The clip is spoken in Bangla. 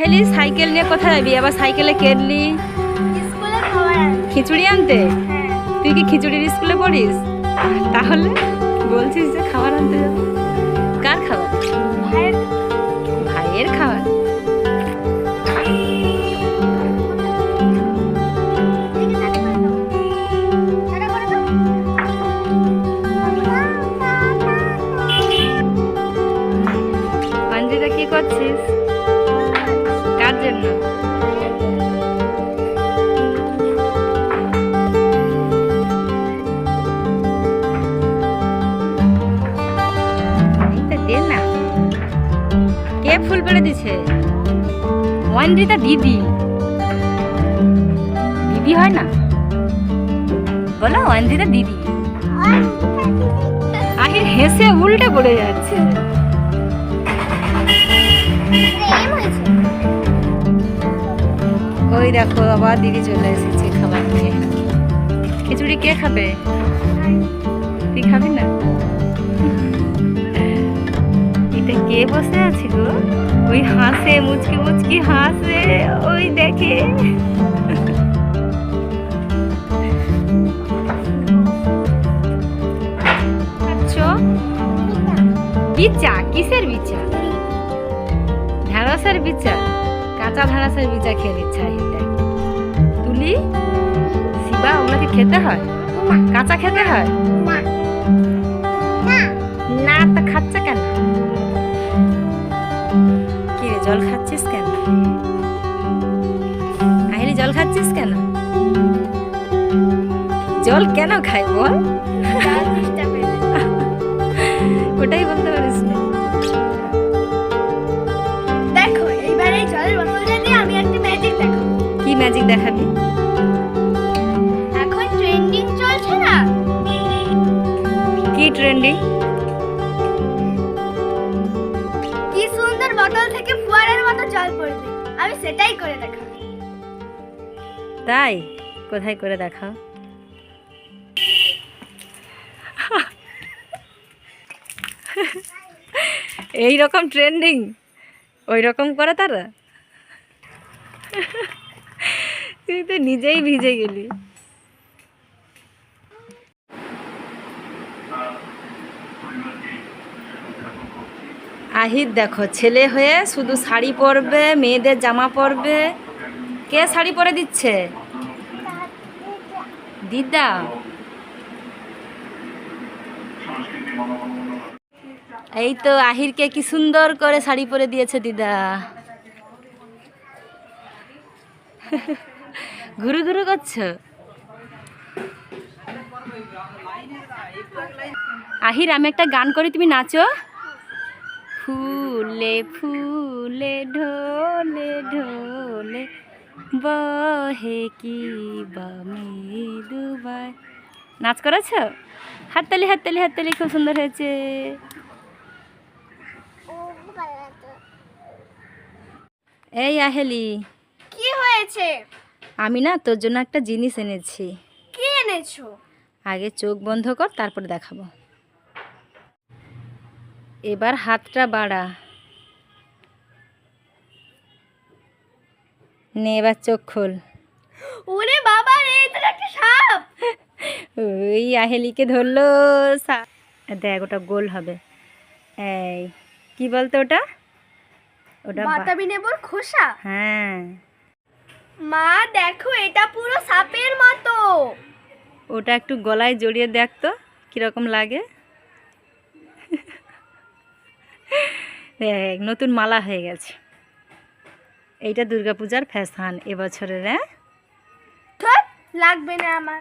আহেলি সাইকেল নিয়ে কোথায় যাবি আবার সাইকেলে কেটলি খিচুড়ি আনতে? হ্যাঁ। তুই কি খিচুড়ির স্কুলে পড়িস? তাহলে বলছিস যে খাবার আনতে যাব। কার খাবার? ভাইয়ের ভাইয়ের খাবার? ফুল পেড়ে দিছে। অঞ্জিতা দিদি দিদি হয় না? বলো অঞ্জিতা দিদি আহির হেসে উল্টে পড়ে যাচ্ছে। ওই দেখো, আবার দিদি চলে এসেছে খাবার খিচুড়ি কে খাবে? তুই খাবি না? কে বসে আছে গো? ওই হাসে মুচকি মুচকি হাসে ওই দেখে। বিচা কিসের বিচা? ঢেঁড়সের বিচা? কাঁচা ঢেঁড়সের বিচা খেয়ে নিচ্ছে তুলি? শিবা ওগুলোকে খেতে হয়? কাঁচা খেতে হয়? জল কেন খাই বল। ওটাই বলতে পারিস না। দেখো এইবার এই জলের বোতলটা দিয়ে আমি একটা ম্যাজিক দেখাবো। কি ম্যাজিক দেখাবি? এখন ট্রেন্ডিং চলছে না? কি ট্রেন্ডিং কি সুন্দর বোতল থেকে ফুয়ারের মতো জল পড়বে। আমি সেটাই করে দেখাবো। তাই? কোথায় করে দেখাও? এই রকম ট্রেন্ডিং ওই রকম করে তারা? তুই তো নিজেই ভিজে গেলি। আহির দেখো, ছেলে হয়ে শুধু শাড়ি পরবে, মেয়েদের জামা পরবে। কে শাড়ি পরে দিচ্ছে? দিদা। এই তো আহিরকে কি সুন্দর করে শাড়ি পরে দিয়েছে দিদা। ঘুরু ঘুরু করছ? আহির, আমি একটা গান করি, তুমি নাচো। ফুলে ফুলে, ঢোলে ঢোলে, বহে কি বামে দুবাই নাচ করেছ? হাততালি হাততালি হাততালি, খুব সুন্দর হয়েছে। এই আহেলি। কি হয়েছে? আমি না তোর জন্য একটা জিনিস এনেছি। কি এনেছো? আগে চোখ বন্ধ কর তারপর দেখাবো। এবার হাতটা বাড়া। নে এবার চোখ খোল। ওরে বাবা রে এটা একটা সাপ! ওই আহেলিকে ধরলো সা- দেখ ওটা গোল হবে। এই কি বলতো ওটা? ওটা বাতাবি নেবর খোসা? হ্যাঁ। মা দেখো এটা পুরো সাপের মতো। ওটা একটু গলায় জড়িয়ে দেখ তো কীরকম লাগে। দেখ নতুন মালা হয়ে গেছে। এইটা দুর্গাপূজার ফ্যাশন এবছরের হ্যাঁ? লাগবে না আমার।